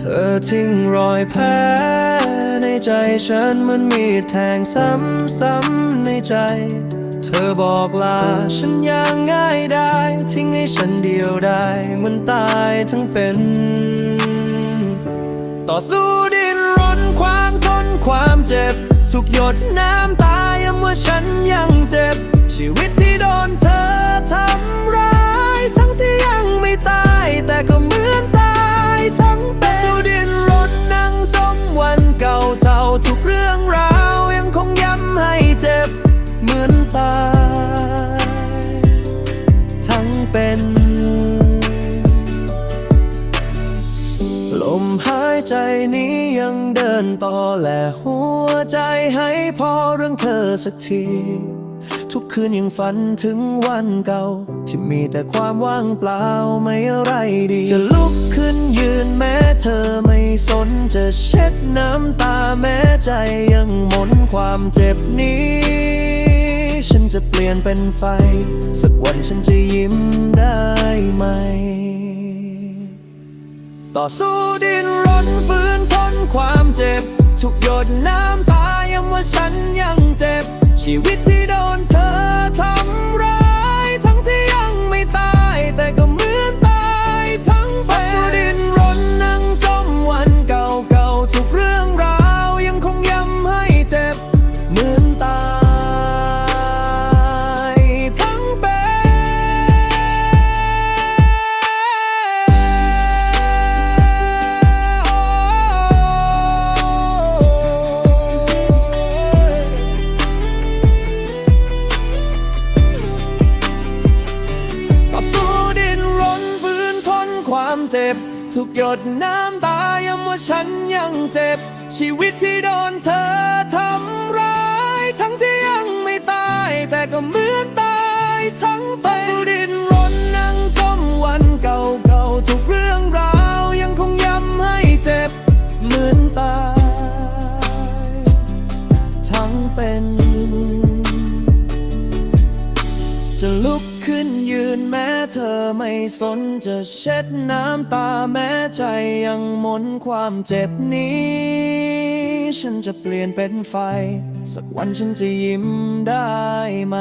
ธอทิ้งรอยแผลในใจฉันเหมันมีดแทงซ้ำๆในใจ เธอบอกลาฉันอย่างง่ายได้ ทิ้งให้ฉันเดียวได้เหมันตายทั้งเป็น ต่อสู้ดินรนความทนความเจ็บ ทุกหยดน้ำตาย้ำว่าฉันยังเจ็บ ชีวิตที่โดนเธอ ใจนี้ยังเดินต่อและหัวใจให้พอเรื่องเธอสักที ทุกคืนยังฝันถึงวันเก่า ที่มีแต่ความว่างเปล่าไม่อะไรดี จะลุกขึ้นยืนแม้เธอไม่สนจะเช็ดน้ำตาแม้ใจยังหมนความเจ็บนี้ฉันจะเปลี่ยนเป็นไฟ สักวันฉันจะยิ้มได้ไหม ต่อสู้ดินรนฝืนทนความเจ็บ ทุกหยดน้ำตาย้ำว่าฉันยังเจ็บ ชีวิตที่ เจ็บ ทุกหยดน้ำตาย้ำว่าฉันยังเจ็บ ชีวิตที่โดนเธอทำร้าย ทั้งที่ยังไม่ตาย แต่ก็เหมือนตายทั้งเป็นสู้ดิ้นร้นนั่งจมวันเก่าๆทุกเรื่องราวยังคงย้ำให้เจ็บ เหมือนตาย ทั้งเป็น เธอไม่สนจะเช็ดน้ำตาแม้ใจยังมนความเจ็บนี้ ฉันจะเปลี่ยนเป็นไฟ สักวันฉันจะยิ้มได้ไหม